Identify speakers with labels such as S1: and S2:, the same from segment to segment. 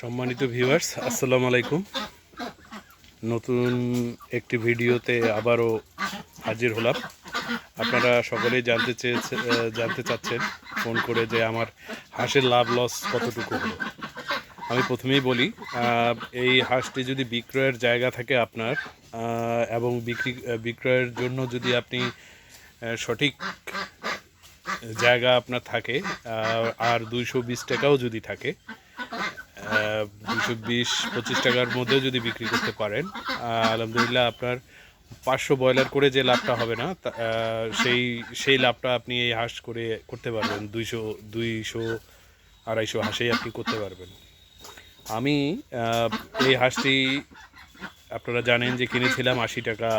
S1: সম্মানিত ভিউয়ার্স আসসালামু আলাইকুম। নতুন একটি ভিডিওতে আবারও হাজির হলাম। আপনারা সকলেই জানতে চেয়েছে জানতে চাচ্ছেন, ফোন করে যে আমার হাঁসের লাভ লস কতটুকু হলো। আমি প্রথমেই বলি এই হাঁসটি যদি বিক্রয়ের জায়গা থাকে আপনার এবং বিক্রি বিক্রয়ের জন্য যদি আপনি সঠিক জায়গা আপনার থাকে আর দুইশো বিশ টাকাও যদি থাকে দুশো বিশ, পঁচিশ টাকার মধ্যেও যদি বিক্রি করতে পারেন। আলহামদুলিল্লাহ আপনার পাঁচশো ব্রয়লার করে যে লাভটা হবে না সেই সেই লাভটা আপনি এই হাঁস করে করতে পারবেন। দুইশো দুইশো, আড়াইশো হাঁসেই আপনি করতে পারবেন। আমি এই হাঁসটি আপনারা জানেন যে কিনেছিলাম আশি টাকা,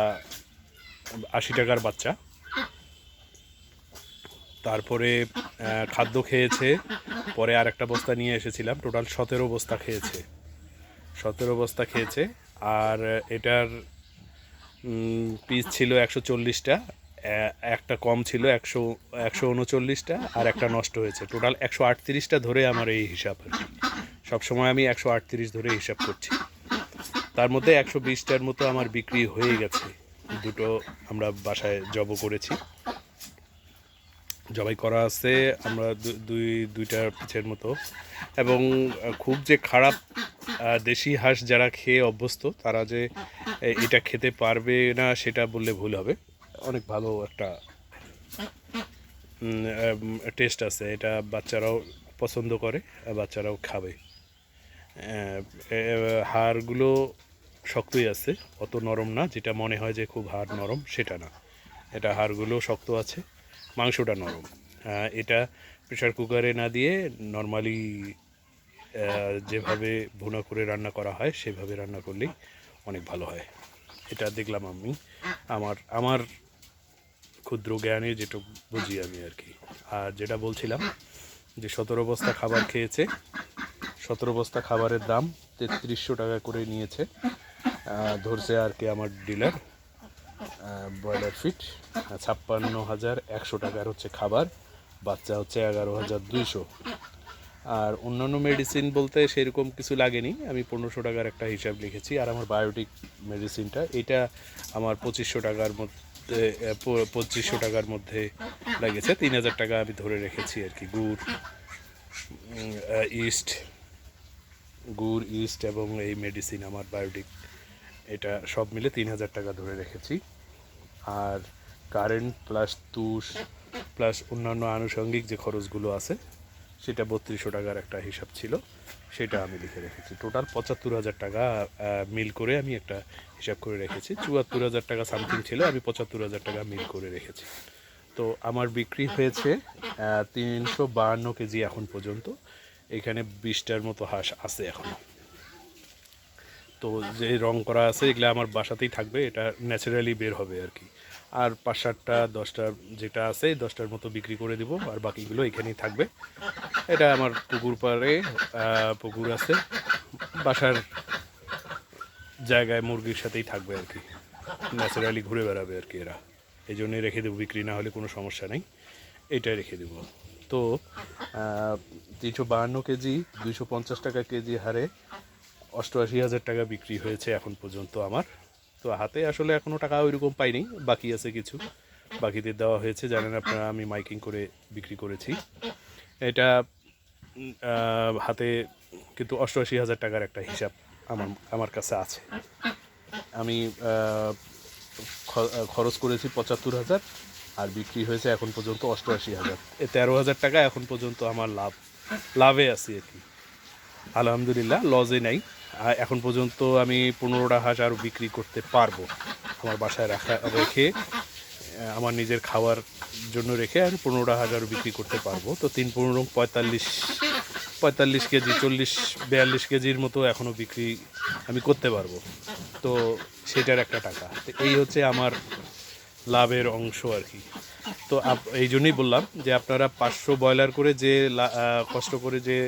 S1: আশি টাকার বাচ্চা। তারপরে খাদ্য খেয়েছে, পরে আর একটা বস্তা নিয়ে এসেছিলাম, টোটাল সতেরো বস্তা খেয়েছে। সতেরো বস্তা খেয়েছে, আর এটার পিস ছিল একশো চল্লিশটা একটা কম ছিল একশো একশো উনচল্লিশটা, আর একটা নষ্ট হয়েছে। টোটাল একশো আটত্রিশটা ধরে আমার এই হিসাব আর কি। সবসময় আমি একশো আটত্রিশ ধরে হিসাব করছি। তার মধ্যে একশো বিশটার মতো আমার বিক্রি হয়ে গেছে। দুটো আমরা বাসায় জব করেছি। জবাই করা আছে, আমরা দুই, দুইটা পিছের মতো। এবং খুব যে খারাপ দেশি হাঁস যারা খেয়ে অভ্যস্ত, তারা যে এটা খেতে পারবে না, সেটা বললে ভুল হবে। অনেক ভালো একটা টেস্ট আছে। এটা বাচ্চারাও পছন্দ করে বাচ্চারাও খাবে। হাড়গুলো শক্তই আছে, অত নরম না, যেটা মনে হয় যে খুব হাড় নরম, সেটা না। এটা হাড়গুলো শক্ত আছে। মাংসটা নরম। এটা প্রেশার কুকারে না দিয়ে নর্মালি যেভাবে ভুনা করে রান্না করা হয়, সেভাবে রান্না করলেই অনেক ভালো হয়। এটা দেখলাম আমি। আমার আমার ক্ষুদ্র জ্ঞানে যেটা বুঝি আমি আর কি। আর যেটা বলছিলাম যে সতেরো বস্তা খাবার খেয়েছে। সতেরো বস্তা খাবারের দাম তেত্রিশশো টাকা করে নিয়েছে। ধরছে আর কি আমার ডিলার ব্রয়লার ফিট, ছাপ্পান্ন হাজার একশো টাকার হচ্ছে খাবার, বাচ্চা হচ্ছে এগারো হাজার দুইশো। আর অন্যান্য মেডিসিন বলতে সেরকম কিছু লাগেনি, আমি পনেরোশো টাকার একটা হিসাব লিখেছি, আর আমার বায়োটিক মেডিসিনটা এটা আমার পঁচিশশো টাকার মধ্যে পঁচিশশো টাকার মধ্যে লেগেছে, তিন হাজার টাকা আমি ধরে রেখেছি আর কি, গুড় ইস্ট গুড় ইস্ট এবং এই মেডিসিন আমার বায়োটিক এটা সব মিলে তিন হাজার টাকা ধরে রেখেছি। আর কারেন্ট প্লাস তুষ প্লাস অন্যান্য আনুষঙ্গিক যে খরচগুলো আছে, সেটা বত্রিশশো টাকার একটা হিসাব ছিল, সেটা আমি লিখে রেখেছি। টোটাল পঁচাত্তর হাজার টাকা মিল করে আমি একটা হিসাব করে রেখেছি। চুয়াত্তর হাজার টাকা সামথিং ছিল, আমি পঁচাত্তর হাজার টাকা মিল করে রেখেছি। তো আমার বিক্রি হয়েছে তিনশো বাহান্ন কেজি এখন পর্যন্ত। এখানে বিশটার মতো হাঁস আছে এখনও তো যে রং করা আছে, এগুলো আমার বাসাতেই থাকবে, এটা ন্যাচারালি বের হবে আর কি। আর পাঁচ সাতটা দশটা যেটা আছে, দশটার মতো বিক্রি করে দিব, আর বাকিগুলো এখানেই থাকবে। এটা আমার পুকুর পাড়ে পুকুর আছে। বাসার জায়গায় মুরগির সাথেই থাকবে আর কি। ন্যাচারালি ঘুরে বেড়াবে আর কি এরা। এই জন্যই রেখে দেবো বিক্রি, না হলে কোনো সমস্যা নেই। এটাই রেখে দেবো। তো তিনশো বাহান্ন কেজি, দুইশো পঞ্চাশ টাকা কেজি হারে অষ্টআশি হাজার টাকা বিক্রি হয়েছে এখন পর্যন্ত আমার। তো হাতে আসলে এখনও টাকা ওইরকম পাইনি, বাকি আছে কিছু। বাকিদের দেওয়া হয়েছে, জানেন আপনারা, আমি মাইকিং করে বিক্রি করেছি। এটা হাতে কিন্তু অষ্টআশি হাজার টাকার একটা হিসাব আমার আমার কাছে আছে। আমি খরচ করেছি পঁচাত্তর হাজার, আর বিক্রি হয়েছে এখন পর্যন্ত অষ্টআশি হাজার। এ তেরো হাজার টাকা এখন পর্যন্ত আমার লাভ, লাভে আছি আর কি। আলহামদুলিল্লাহ, লজে নাই। এখন পর্যন্ত আমি পনেরোটা হাঁস আরও বিক্রি করতে পারব আমার বাসায় রাখা, রেখে আমার নিজের খাওয়ার জন্য রেখে আমি পনেরোটা আরও বিক্রি করতে পারব। তো তিন পনেরো, পঁয়তাল্লিশ পঁয়তাল্লিশ কেজি, চল্লিশ, বিয়াল্লিশ কেজির মতো এখনও বিক্রি আমি করতে পারব। তো সেটার একটা টাকা। তো এই হচ্ছে আমার লাভের অংশ আর কি। তো এই জন্যই বললাম যে আপনারা পাঁচশো ব্রয়লার করে যে কষ্ট করে যে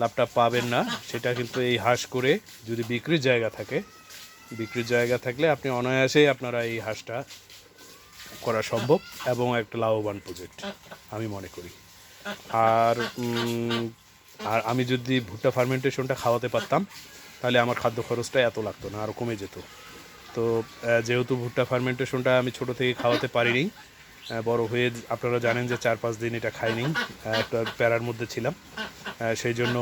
S1: লাভটা পাবেন না, সেটা কিন্তু এই হাঁস করে যদি বিক্রির জায়গা থাকে, বিক্রির জায়গা থাকলে আপনি অনায়াসেই আপনারা এই হাঁসটা করা সম্ভব এবং একটা লাভবান প্রজেক্ট আমি মনে করি। আর আর আমি যদি ভুট্টা ফার্মেন্টেশনটা খাওয়াতে পারতাম, তাহলে আমার খাদ্য খরচটা এত লাগতো না আরও কমে যেত। তো যেহেতু ভুট্টা ফার্মেন্টেশনটা আমি ছোট থেকে খাওয়াতে পারিনি বড় হয়ে আপনারা জানেন যে চার পাঁচ দিন এটা খাইনি একটা প্যারার মধ্যে ছিলাম। সেই জন্য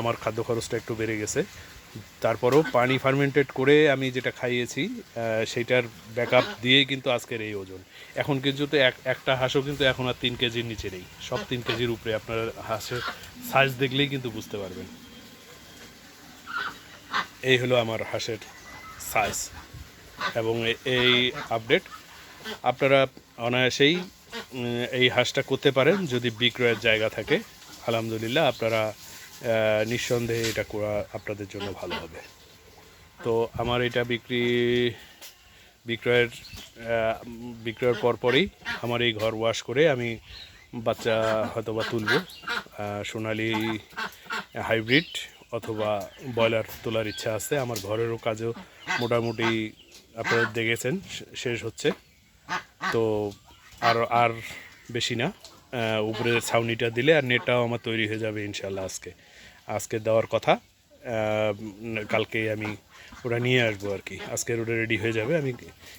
S1: আমার খাদ্য খরচটা একটু বেড়ে গেছে। তারপরেও পানি ফার্মেন্টেড করে আমি যেটা খাইয়েছি সেইটার ব্যাকআপ দিয়েই কিন্তু আজকের এই ওজন। এখন কিন্তু এক, একটা হাঁসও কিন্তু এখন আর তিন কেজির নিচে নেই। সব তিন কেজির উপরে আপনার হাঁসের সাইজ দেখলেই কিন্তু বুঝতে পারবেন। এই হলো আমার হাঁসের সাইজ এবং এই আপডেট আপনারা অনায়াসেই এই হাঁসটা করতে পারেন যদি বিক্রয়ের জায়গা থাকে। আলহামদুলিল্লাহ, আপনারা নিঃসন্দেহে এটা করা আপনাদের জন্য ভালো হবে। তো আমার এটা বিক্রি, বিক্রয়ের বিক্রয়ের পরপরই আমার এই ঘর ওয়াশ করে আমি বাচ্চা হয়তো বা তুলব সোনালি হাইব্রিড অথবা ব্রয়লার তোলার ইচ্ছা আছে। আমার ঘরেরও কাজও মোটামুটি আপনারা দেখেছেন, শেষ হচ্ছে। তো আর আর বেশি না। উপরে ছাউনিটা দিলে আর নেটটাও আমার তৈরি হয়ে যাবে ইনশাল্লাহ আজকে। আজকে দেওয়ার কথা। কালকে আমি ওটা নিয়ে আসব আর কি। আজকের ওটা রেডি হয়ে যাবে, আমি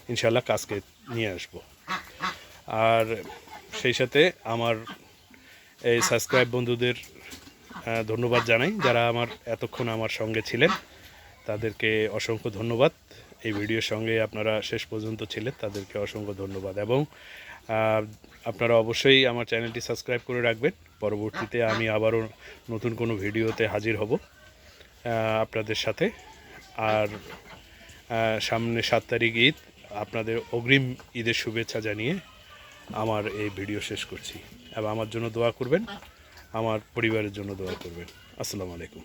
S1: ইনশাল্লাহ কাজকে নিয়ে আসব। আর সেই সাথে আমার এই সাবস্ক্রাইব বন্ধুদের ধন্যবাদ জানাই। যারা আমার, এতক্ষণ আমার সঙ্গে ছিলেন, তাদেরকে অসংখ্য ধন্যবাদ। এই ভিডিওর সঙ্গে আপনারা শেষ পর্যন্ত ছিলেন, তাদেরকে অসংখ্য ধন্যবাদ। এবং আপনারা অবশ্যই আমার চ্যানেলটি সাবস্ক্রাইব করে রাখবেন। পরবর্তীতে আমি আবারও নতুন কোনো ভিডিওতে হাজির হব আপনাদের সাথে। আর সামনে সাত তারিখ ঈদ, আপনাদের অগ্রিম ঈদের শুভেচ্ছা জানিয়ে আমার এই ভিডিও শেষ করছি। এবং আমার জন্য দোয়া করবেন, আমার পরিবারের জন্য দোয়া করবেন। আসসালামু আলাইকুম।